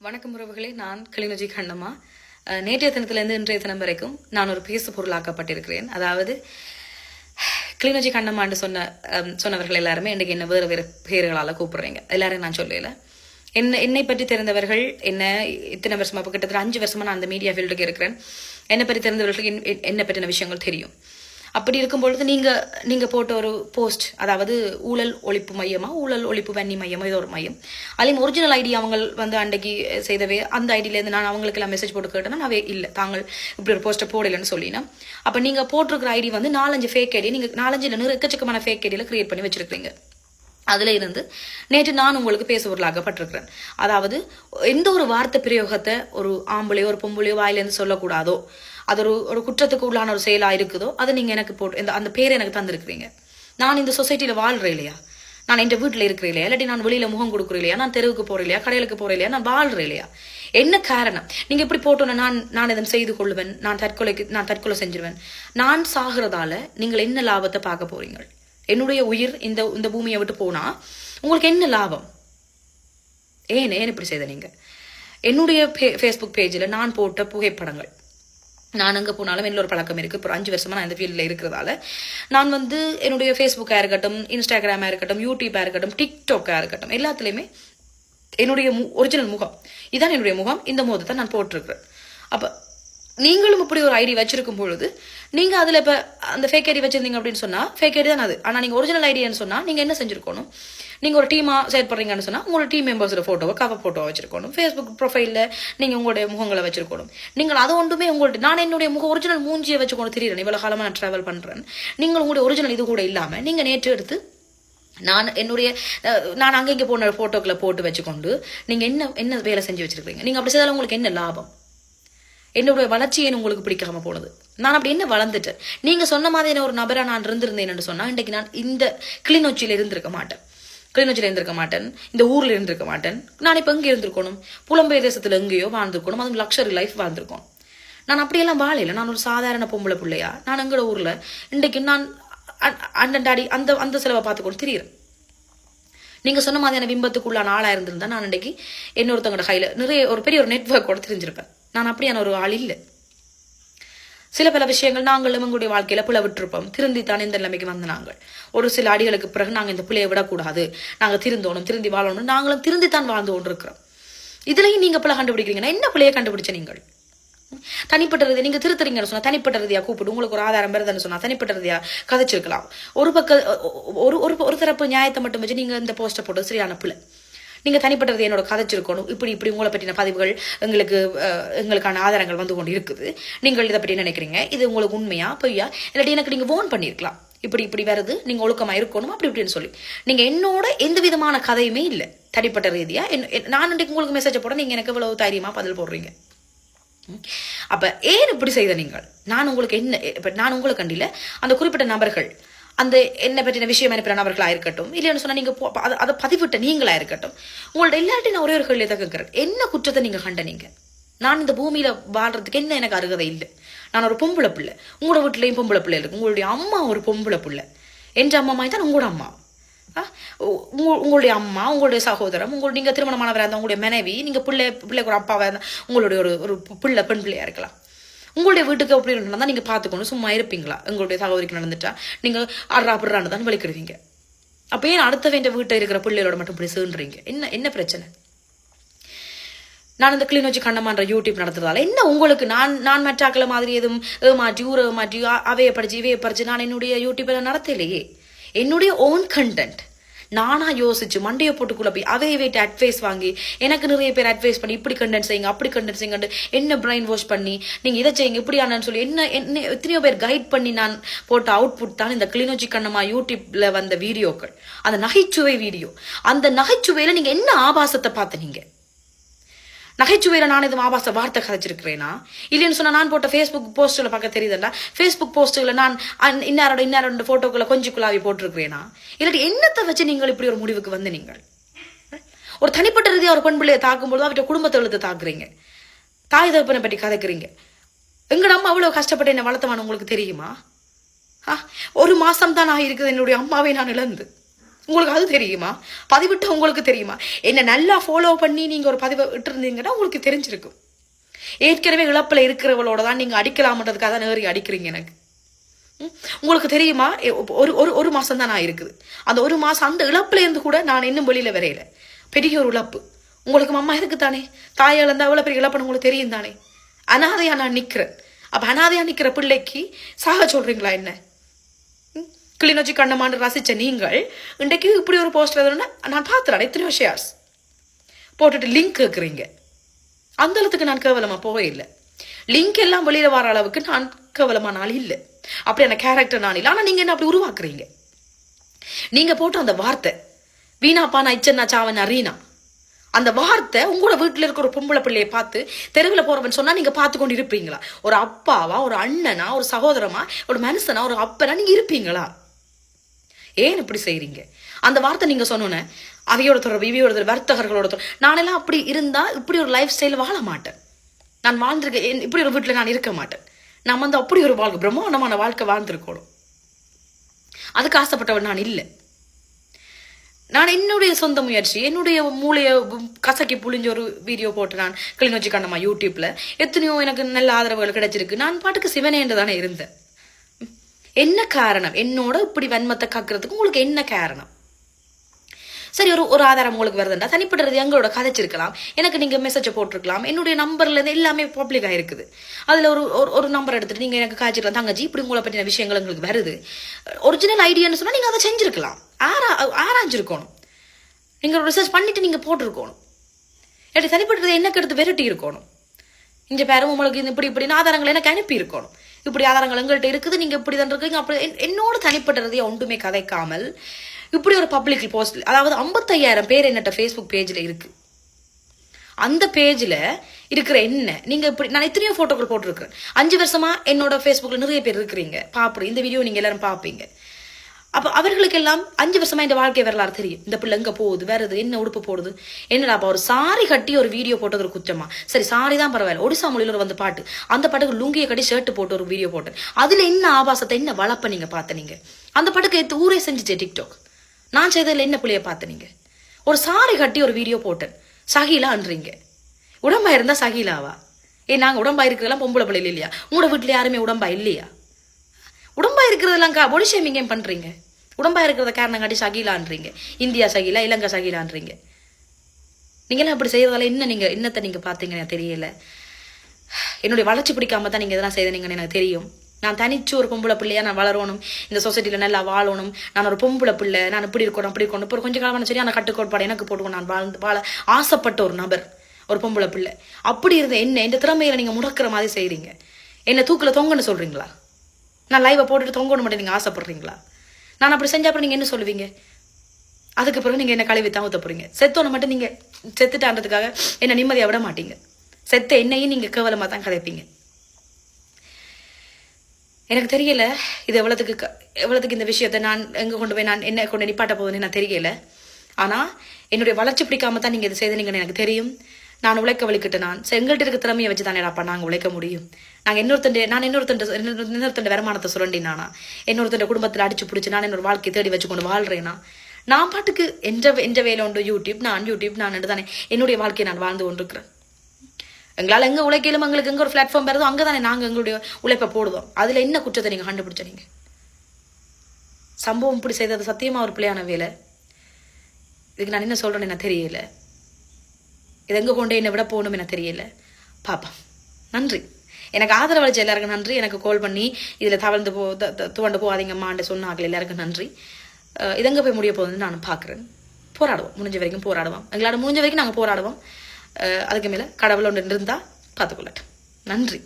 வணக்கம் உறவுகளே நான் கிளிநொச்சி கண்ணம்மா. நேற்றைய தினத்திலிருந்து இன்றைய தினம் வரைக்கும் நான் ஒரு பேசு பொருளாக்கப்பட்டிருக்கிறேன். அதாவது கிளிநொச்சி கண்ணம்மான்னு சொன்ன சொன்னவர்கள் எல்லாருமே இன்றைக்கு என்ன வேறு வேறு பேர்களால் கூப்பிடுறீங்க. எல்லாரையும் நான் சொல்லல. என்ன என்னை பற்றி தெரிந்தவர்கள் என்ன இத்தனை வருஷமா கிட்டத்தட்ட அஞ்சு வருஷமா நான் அந்த மீடியா ஃபீல்டுக்கு இருக்கிறேன். என்னை பற்றி தெரிந்தவர்களுக்கு என்- என்னை பற்றின விஷயங்கள் தெரியும். அப்படி இருக்கும் பொழுது நீங்கள் போட்ட ஒரு போஸ்ட் அதாவது ஊழல் ஒழிப்பு மையமா ஊழல் ஒழிப்பு வன்னி மையமா ஏதோ ஒரு மையம். அதுலேயும் ஒரிஜினல் ஐடி அவங்க வந்து அன்றைக்கு செய்தவே அந்த ஐடியிலேருந்து நான் அவங்களுக்கு எல்லாம் மெசேஜ் போட்டு கேட்டேன்னா நான் இல்லை தாங்கள் இப்படி ஒரு போஸ்ட்டை போடலைன்னு சொல்லினா அப்போ நீங்கள் போட்டிருக்கிற ஐடி வந்து நாலஞ்சு ஃபேக் ஐடியை நீங்கள் நாலஞ்சு இல்லை எக்கச்சக்கமான ஃபேக் ஐடியில் கிரியேட் பண்ணி வச்சிருக்கீங்க அதுல இருந்து நேற்று நான் உங்களுக்கு பேச பொருளாகப்பட்டிருக்கிறேன் அதாவது எந்த ஒரு வார்த்தை பிரயோகத்தை ஒரு ஆம்பளையோ ஒரு பொம்பளையோ வாயிலேருந்து சொல்லக்கூடாதோ அது ஒரு ஒரு குற்றத்துக்கு உள்ளான ஒரு செயலாக இருக்குதோ அதை நீங்கள் எனக்கு போட்டு இந்த அந்த பேரை எனக்கு தந்திருக்கிறீங்க. நான் இந்த சொசைட்டியில் வாழ்கிறேன் இல்லையா? நான் என் வீட்டில் இருக்கிறேன் இல்லையா? இல்லாட்டி நான் வெளியில் முகம் கொடுக்குறேன் இல்லையா? நான் தெருவுக்கு போகிறேன் இல்லையா? கடையிலுக்கு போகிறேன் இல்லையா? நான் வாழ்கிறேன் இல்லையா? என்ன காரணம்? நீங்க இப்படி போட்டோன்னா நான் நான் இதன் செய்து கொள்ளுவேன்? நான் தற்கொலைக்கு நான் தற்கொலை செஞ்சிருவேன். நான் சாகிறதால நீங்கள் என்ன லாபத்தை பார்க்க போறீங்க என்னுடைய உயிர் இந்த இந்த பூமியை விட்டு போனா உங்களுக்கு என்ன லாபம்? ஏன் ஏன் இப்படி செய்த நீங்க? என்னுடைய ஃபேஸ்புக் பேஜில் நான் போட்ட புகைப்படங்கள். நான் எங்கே போனாலும் என்னோட ஒரு பழக்கம் இருக்குது இப்போ அஞ்சு வருஷமாக நான் இந்த ஃபீல்டில் இருக்கிறதால. நான் வந்து என்னுடைய ஃபேஸ்புக்காக இருக்கட்டும் இன்ஸ்டாகிராமாக இருக்கட்டும் யூடியூப்பாக இருக்கட்டும் டிக்டாக்காக இருக்கட்டும் எல்லாத்துலேயுமே என்னுடைய ஒரிஜினல் முகம். இதான் என்னுடைய முகம். இந்த முகத்தை தான் நான் போட்டிருக்கிறேன். அப்போ நீங்களும் இப்படி ஒரு ஐடி வச்சிருக்கும் பொழுது நீங்க அதுல இப்ப அந்த ஃபேக் ஐடி வச்சிருந்தீங்க அப்படின்னு சொன்னா ஃபேக் ஐடி தான் அது. ஆனா நீங்க ஒரிஜினல் ஐடியான்னு சொன்னா நீங்க என்ன செஞ்சிருக்கணும்? நீங்க ஒரு டீமா செயல்படுறீங்கன்னு சொன்னா உங்களோட டீம் மெம்பர்ஸோட ஃபோட்டோவை கவர் போட்டோ வச்சிருக்கணும். ஃபேஸ்புக் ப்ரொஃபைல்ல நீங்க உங்களுடைய முகங்களை வச்சிருக்கணும். நீங்கள் அது ஒன்றுமே உங்கள்ட்ட நான் என்னுடைய முக ஒரிஜினல் மூஞ்சியை வச்சுக்கொண்டு திரியிறேன். இவ்வளவு காலமா நான் டிராவல் பண்றேன். நீங்கள் உங்களுடைய ஒரிஜினல் இது கூட இல்லாம நீங்க நேற்று எடுத்து நான் என்னுடைய நான் அங்கே இங்கே போன போட்டோக்களை போட்டு வச்சுக்கொண்டு நீங்கள் என்ன என்ன வேலை செஞ்சு வச்சுருக்கீங்க நீங்கள் அப்படி செய்தாலும் உங்களுக்கு என்ன லாபம்? என்னுடைய வளர்ச்சி ஏன் உங்களுக்கு பிடிக்காம போனது? நான் அப்படி என்ன வளர்ந்துட்டேன்? நீங்க சொன்ன மாதிரி ஒரு நபரா நான் இருந்திருந்தேன் சொன்னா இன்றைக்கு நான் இந்த கிளிநொச்சியில இருந்திருக்க மாட்டேன். கிளிநொச்சியில இருந்திருக்க மாட்டேன். இந்த ஊர்ல இருந்திருக்க மாட்டேன். நான் இப்ப எங்க இருந்திருக்கணும்? புலம்பெயர் தேசத்துல எங்கேயோ வாழ்ந்திருக்கணும். அதுவும் லக்ஷரி லைஃப் வாழ்ந்திருக்கோம். நான் அப்படியெல்லாம் வாழையில நான் ஒரு சாதாரண பொம்பளை பிள்ளையா? நான் எங்களோட ஊர்ல? இன்றைக்கு நான் அண்ணன் டாடி அந்த அந்த செலவை பார்த்துக்கொண்டு தெரியுறேன். நீங்கள் சொன்ன மாதிரியான பிம்பத்துக்குள்ளான ஆளாக இருந்திருந்தா நான் இன்றைக்கு இன்னொருத்தவங்களோட கையில் நிறைய ஒரு பெரிய ஒரு நெட்வொர்க்கோட தெரிஞ்சிருப்பேன். நான் அப்படியான ஒரு ஆள் இல்லை. சில பல விஷயங்கள் நாங்களும் எங்களுடைய வாழ்க்கையில புல விட்டிருப்போம் திருந்தித்தான் இந்த நிலைமைக்கு வந்த நாங்கள். ஒரு சில அடிகளுக்கு பிறகு நாங்கள் இந்த பிள்ளையை விடக்கூடாது. நாங்கள் திருந்தோணும் திருந்தி வாழணும் நாங்களும் திருந்தித்தான் வாழ்ந்து கொண்டிருக்கிறோம். இதுலயும் நீங்க பிள்ளை கண்டுபிடிக்கிறீங்கன்னா என்ன பிள்ளையை கண்டுபிடிச்ச நீங்கள்? தனிப்பட்ட ரீதியா நீங்க திருத்தறிங்கன்னு சொன்னா தனிப்பட்ட ரீதியா கூப்பிட்டு உங்களுக்கு ஒரு ஆதாரம் வருதுன்னு சொன்னா தனிப்பட்ட ரீதியா கதைச்சிருக்கலாம். ஒரு பக்க ஒரு ஒரு ஒரு தரப்பு நியாயத்தை மட்டும் வச்சு நீங்க இந்த போஸ்டை போட்டு சரியான பிள்ளை. நீங்க தனிப்பட்ட ரீதியா என்னோட கதைச்சிருக்கணும். இப்படி இப்படி உங்களை பற்றின பதிவுகள் எங்களுக்கு அஹ், எங்களுக்கான ஆதாரங்கள் வந்து கொண்டு இருக்குது நீங்கள் இதை பற்றி நினைக்கிறீங்க? இது உங்களுக்கு உண்மையா பொய்யா? இல்லாட்டி எனக்கு நீங்க ஃபோன் பண்ணியிருக்கலாம் இப்படி இப்படி வருது நீங்க ஒழுக்கமா இருக்கணும் அப்படி இப்படின்னு சொல்லி. நீங்க என்னோட எந்த விதமான கதையுமே இல்லை. தனிப்பட்ட ரீதியா நான் இன்றைக்கு உங்களுக்கு மெசேஜ் போட நீங்க எனக்கு இவ்வளவு தைரியமா பதில் போடுறீங்க. அப்போ ஏன் இப்படி செய்த நீங்கள்? நான் உங்களுக்கு என்ன இப்போ நான் உங்களுக்கு கண்டியில் அந்த குறிப்பிட்ட நபர்கள் அந்த என்ன பற்றின விஷயம் அனுப்பின நபர்களாக இருக்கட்டும் இல்லைன்னு சொன்னால் நீங்க அதை- அதை பதிவிட்ட நீங்களாக இருக்கட்டும் உங்களோட எல்லார்ட்டையும் நான் ஒரே ஒரு கேள்வியை தான் கேட்குறேன் என்ன குற்றத்தை நீங்கள் கண்டனீங்க நான் இந்த பூமியில வாழ்கிறதுக்கு என்ன எனக்கு அருகதை இல்லை. நான் ஒரு பொம்பளை பிள்ளை. உங்களோட வீட்லயும் பொம்பளை பிள்ளை இருக்கு. உங்களுடைய அம்மா ஒரு பொம்பளை பிள்ளை. என்ற அம்மா மாதிரி தான் உங்களோட அம்மா. உங்களுடைய அம்மா உங்களுடைய சகோதரம் உங்களுடைய நீங்கள் திருமணமானவராக இருந்தால் உங்களுடைய மனைவி நீங்கள் பிள்ளை பிள்ளைக்கு ஒரு அப்பாவாக இருந்தால் உங்களுடைய ஒரு ஒரு பிள்ளை பெண் பிள்ளையா இருக்கலாம். உங்களுடைய வீட்டுக்கு அப்படி நடந்தால் நீங்கள் பார்த்துக்கணும் சும்மா இருப்பீங்களா? உங்களுடைய சகோதரிக்கு நடந்துட்டா நீங்கள் அறா பிறான்னு தான் வலிக்கிடுவீங்க. அப்போ ஏன் அடுத்த வேண்டிய வீட்டை இருக்கிற பிள்ளைகளோட மட்டும் இப்படி சேர்ன்றீங்க என்ன என்ன பிரச்சனை? நான் இந்த கிளிநொச்சி கண்ணமான்ற யூடியூப் நடத்துறதால என்ன உங்களுக்கு? நான் நான் மற்றாக்களை மாதிரி எதுவும் ஏமாற்றி ஊர ஏமாற்றி அவையை படிச்சு இவையை படிச்சு நான் என்னுடைய யூடியூப்ல நடத்தலையே. என்னுடைய ஓன் கண்டென்ட் நானா யோசிச்சு மண்டையை போட்டுக்குள்ள போய் அதை வைட்டு அட்வைஸ் வாங்கி எனக்கு நிறைய பேர் அட்வைஸ் பண்ணி இப்படி கண்டென்ட் செய்யுங்க அப்படி கண்டென்ட் செய்யுங்க என்ன பிரைன் வாஷ் பண்ணி நீங்க இதை செய்யுங்க இப்படியானு சொல்லி என்ன என்ன எத்தனையோ பேர் கைட் பண்ணி நான் போட்ட அவுட்புட் தான் இந்த கிளிநொச்சி கண்ணமா யூடியூப்ல வந்த வீடியோக்கள். அந்த நகைச்சுவை வீடியோ. அந்த நகைச்சுவையில நீங்க என்ன ஆபாசத்தை பார்த்தீங்க நகைச்சுவையில் நான் இது ஆபாச வார்த்தை கதைச்சிருக்கிறேனா? இல்லைன்னு சொன்னால் நான் போட்ட ஃபேஸ்புக் போஸ்ட்டில் பார்க்க தெரியுதுல்ல? ஃபேஸ்புக் போஸ்ட்ல நான் இன்னாரோட இன்னாரோட ஃபோட்டோக்களை கொஞ்சம் குழாவி போட்டிருக்கிறேனா? இல்லாட்டி என்னத்தை வச்சு நீங்கள் இப்படி ஒரு முடிவுக்கு வந்து நீங்கள்? ஒரு தனிப்பட்ட ரீதியாக ஒரு பெண் பிள்ளையை தாக்கும்போது அவற்றை குடும்பத்தை எழுத்து தாக்குறீங்க. தாய் தகப்பனை பற்றி கதைக்கிறீங்க. எங்கள் அம்மா அவ்வளோ கஷ்டப்பட்டு என்னை வளர்த்தவான்னு உங்களுக்கு தெரியுமா? ஒரு மாதம் தான் நான் இருக்குது என்னுடைய அம்மாவை நான் இழந்து. உங்களுக்கு அது தெரியுமா? பதிவிட்ட உங்களுக்கு தெரியுமா? என்ன நல்லா ஃபாலோ பண்ணி நீங்கள் ஒரு பதிவை விட்டுருந்தீங்கன்னா உங்களுக்கு தெரிஞ்சிருக்கும். ஏற்கனவே இழப்பில் இருக்கிறவளோட தான் நீங்கள் அடிக்கலாம்ன்றதுக்காக தான் ஏறி அடிக்கிறீங்க எனக்கு. ம்? உங்களுக்கு தெரியுமா? ஒரு ஒரு ஒரு மாதம் தான் நான் இருக்குது. அந்த ஒரு மாதம் அந்த இழப்புல இருந்து கூட நான் இன்னும் வெளியில் வரையில. பெரிய ஒரு இழப்பு. உங்களுக்கு அம்மா இருக்கு தானே தாய் இழந்தா அவ்வளோ பெரிய இழப்புன்னு உங்களுக்கு தெரியும் தானே அனாதையாக நான் நிற்கிறேன் அப்போ அனாதையாக நிற்கிற பிள்ளைக்கு சாக சொல்கிறீங்களா என்ன? கிளிநொச்சி கண்ணமான்னு ரசித்த நீங்கள் இன்றைக்கு இப்படி ஒரு போஸ்ட் எழுதுனா நான் பார்த்துறேன் எத்தனையோ ஷேர்ஸ் போட்டுட்டு லிங்க் கேட்குறீங்க அந்த அளவுக்கு நான் கேவலமாக போகவே இல்லை. லிங்க் எல்லாம் வெளியில் வர அளவுக்கு நான் கேவலமான நாள் இல்லை. அப்படியான கேரக்டர் நான் இல்லை. ஆனால் நீங்கள் என்ன அப்படி உருவாக்குறீங்க? நீங்க போட்ட அந்த வார்த்தை வீணாப்பா நான் இச்சன்னா சாவன் அரீனா அந்த வார்த்தை உங்களோட வீட்டில் இருக்க ஒரு பொம்பளை பிள்ளையை பார்த்து தெருவில் போறவன் சொன்னா நீங்க பார்த்து கொண்டு இருப்பீங்களா? ஒரு அப்பாவா ஒரு அண்ணனா ஒரு சகோதரமா ஒரு மனுஷனா ஒரு அப்பனா நீங்க இருப்பீங்களா? ஏன் இப்படி செய்கிறீங்க அந்த வார்த்தை நீங்கள் சொன்னோன்னே அவையோட தொடர்பு இவையோட தொடர்பு வர்த்தகர்களோட தொடர்பு நானெல்லாம் அப்படி இருந்தால் இப்படி ஒரு லைஃப் ஸ்டைல் வாழ மாட்டேன். நான் வாழ்ந்திருக்க என்- இப்படி ஒரு வீட்டில் நான் இருக்க மாட்டேன். நான் வந்து அப்படி ஒரு வாழ்க்கை பிரம்மாண்டமான வாழ்க்கை வாழ்ந்திருக்கணும். அதுக்கு ஆசைப்பட்டவன் நான் இல்லை. நான் என்னுடைய சொந்த முயற்சி என்னுடைய மூளையை கசக்கி புழிஞ்ச ஒரு வீடியோ போட்டு நான் கிளிநொச்சி கண்ணம்மா யூடியூப்பில் எத்தனையோ எனக்கு நல்ல ஆதரவுகள் கிடைச்சிருக்கு. நான் பாட்டுக்கு சிவனேன்று தானே இருந்தேன். என்ன காரணம்? என்னோட இப்படி வன்மத்தை காக்கிறதுக்கு உங்களுக்கு என்ன காரணம்? சரி ஒரு ஒரு ஆதாரம் உங்களுக்கு வருதுண்டா. தனிப்பட்டது எங்களோட கதைச்சிருக்கலாம். எனக்கு நீங்கள் மெசேஜை போட்டிருக்கலாம். என்னுடைய நம்பர்லேருந்து எல்லாமே பப்ளிக் ஆகிருக்குது அதில் ஒரு ஒரு- ஒரு நம்பர் எடுத்துகிட்டு நீங்கள் எனக்கு காய்ச்சிருக்கலாம். தங்கச்சி இப்படி உங்களை பற்றின விஷயங்கள் எங்களுக்கு வருது. ஒரிஜினல் ஐடியான்னு சொன்னால் நீங்கள் அதை செஞ்சுருக்கலாம். ஆரா ஆராய்ஞ்சிருக்கணும். நீங்கள் ரிசர்ச் பண்ணிவிட்டு நீங்கள் போட்டிருக்கணும். இல்லாட்டி தனிப்பட்டது எனக்கு எடுத்து விரட்டி இருக்கணும் இந்த பேரும் உங்களுக்கு இது இப்படி இப்படின்னு ஆதாரங்களை எனக்கு அனுப்பி இருக்கணும் இப்படி ஆதாரங்கள் எங்கள்கிட்ட இருக்குது நீங்க இப்படி தான் இருக்கீங்க அப்படி என்னோட என்னோட தனிப்பட்டதையே ஒன்றுமே கதைக்காமல் இப்படி ஒரு பப்ளிக் போஸ்ட் அதாவது ஐம்பத்தையாயிரம் பேர் என்னட்ட ஃபேஸ்புக் பேஜில் இருக்கு. அந்த பேஜில் இருக்கிற என்ன? நீங்கள் இப்படி நான் எத்தனையோ ஃபோட்டோக்கள் போட்டிருக்கிறேன். அஞ்சு வருஷமா என்னோட ஃபேஸ்புக்கில் நிறைய பேர் இருக்கிறீங்க. பாப்புறீங்க இந்த வீடியோ நீங்கள் எல்லாரும் பார்ப்பீங்க அப்போ அவர்களுக்கு எல்லாம் அஞ்சு வருஷமா இந்த வாழ்க்கை வரலாறு தெரியும். இந்த பிள்ளை எங்க போகுது? வருது என்ன உடுப்பு போடுது? என்னடா அப்போ ஒரு சாரி கட்டி ஒரு வீடியோ போட்டது ஒரு குற்றமா? சரி சாரி தான் பரவாயில்ல. ஒடிசா மொழியில் ஒரு வந்து பாட்டு. அந்த பாட்டுக்கு லுங்கியை கட்டி ஷர்ட் போட்டு ஒரு வீடியோ போட்டேன். அதுல என்ன ஆபாசத்தை என்ன வளப்ப நீங்க பார்த்த நீங்க? அந்த பாட்டுக்கு எடுத்து ஊரே செஞ்சுச்சே டிக்டாக் நான் செய்ததில் என்ன பிள்ளைய பார்த்த நீங்க? ஒரு சாரி கட்டி ஒரு வீடியோ போட்டேன். சகிலான்றீங்க உடம்பா இருந்தா சகிலாவா? ஏ நாங்கள் உடம்பா இருக்கிறதெல்லாம் பொம்பளை பிள்ளைல இல்லையா? உங்களோட வீட்டில் யாருமே உடம்பா இல்லையா? உடம்பா இருக்கிறதெல்லாம் பொடி ஷேமிங் ஏன் பண்றீங்க? உடம்பா இருக்கிறத காரணங்காட்டி சகிலான்றீங்க. இந்தியா சகிலா இலங்கை சகிலான்றீங்க. நீங்களாம் அப்படி செய்யறதால என்ன நீங்க என்னத்தை நீங்க பார்த்தீங்கன்னு எனக்கு தெரியல. என்னுடைய வளர்ச்சி பிடிக்காம தான் நீங்க இதெல்லாம் செய்தீங்கன்னு எனக்கு தெரியும். நான் தனிச்சு ஒரு பொம்பளை பிள்ளையா நான் வளரணும். இந்த சொசைட்டியில் நல்லா வாழணும். நான் ஒரு பொம்பளை பிள்ளை. நான் இப்படி இருக்கணும் அப்படி இருக்கணும். இப்போ கொஞ்சம் காலமான சரியான கட்டுக்கோட்பாடு எனக்கு போட்டுக்கணும் நான் வாழ்ந்து வாழ ஆசைப்பட்ட ஒரு நபர் ஒரு பொம்பளை பிள்ளை. அப்படி இருந்த என்ன இந்த திறமையில நீங்க முடக்கிற மாதிரி செய்கிறீங்க என்ன தூக்கில் தொங்கன்னு சொல்றீங்களா? நான் லைவை போட்டுட்டு தொங்கணும் மட்டும் நீங்கள் ஆசைப்படுறீங்களா? நான் அப்படி செஞ்ச அப்புறம் நீங்கள் என்ன சொல்லுவீங்க? அதுக்கு பிறகு நீங்க என்ன கழுவி தான் ஊற்ற போகிறீங்க செத்தோன்னு மட்டும் நீங்கள் செத்துட்டான்றதுக்காக என்னை நிம்மதியாக விட மாட்டீங்க. செத்த என்னையும் நீங்கள் கேவலமாக தான் கதைப்பீங்க. எனக்கு தெரியல இது எவ்வளோத்துக்கு க- இந்த விஷயத்தை நான் எங்கே கொண்டு போய் நான் என்ன கொண்டு நிப்பாட்ட போகுதுன்னு நான் தெரியல. ஆனால் என்னுடைய வளர்ச்சி பிடிக்காம தான் நீங்கள் இதை செய்தீங்கன்னு எனக்கு தெரியும். நான் உழைக்க வலிக்கிட்டு நான். சரி, இருக்க திறமையை வச்சு தானேடாப்பா நாங்கள் உழைக்க முடியும். நாங்கள் இன்னொருத்தண்ட நான் இன்னொருத்தண்ட இன்னொருத்தண்ட வருமானத்தை சுரண்டி நானா? இன்னொருத்தண்ட குடும்பத்தில் அடிச்சு பிடிச்சி நான் என்னோட வாழ்க்கையை தேடி வச்சு கொண்டு வாழ்கிறேன்னா நான் பாட்டுக்கு எந்த என்ற வேலை உண்டு? யூடியூப் நான் யூடியூப் நான் தானே. என்னுடைய வாழ்க்கையை நான் வாழ்ந்து கொண்டிருக்கிறேன். எங்களால் எங்கே உழைக்கலும் எங்களுக்கு எங்கே ஒரு பிளாட்ஃபார்ம் வருதோ அங்கே தானே நாங்கள் எங்களுடைய உழைப்பை போடுவோம். அதில் என்ன குற்றத்தை நீங்கள் கண்டுபிடிச்ச சம்பவம் இப்படி செய்தது சத்தியமாக ஒரு பிள்ளையான வேலை? இதுக்கு நான் என்ன சொல்கிறேன்னு எனக்கு தெரியல. இது எங்க கொண்டு என்னை விட போகணும் எனக்கு தெரியல. பாப்பா நன்றி. எனக்கு ஆதரவளிச்ச எல்லாருக்கும் நன்றி. எனக்கு கால் பண்ணி இதில் தவழ்ந்து போ த- த- துவண்டு போகாதீங்கம்மான்னு சொன்னாங்க எல்லாருக்கும் நன்றி. இதெங்க போய் முடிய போகுதுன்னு நான் பார்க்குறேன். போராடுவோம். முடிஞ்ச வரைக்கும் போராடுவோம். எங்களால் முடிஞ்ச வரைக்கும் நாங்கள் போராடுவோம். அதுக்கு மேலே கடவுள் ஒன்று இருந்தால் பார்த்துக்கொள்ளட்டும். நன்றி.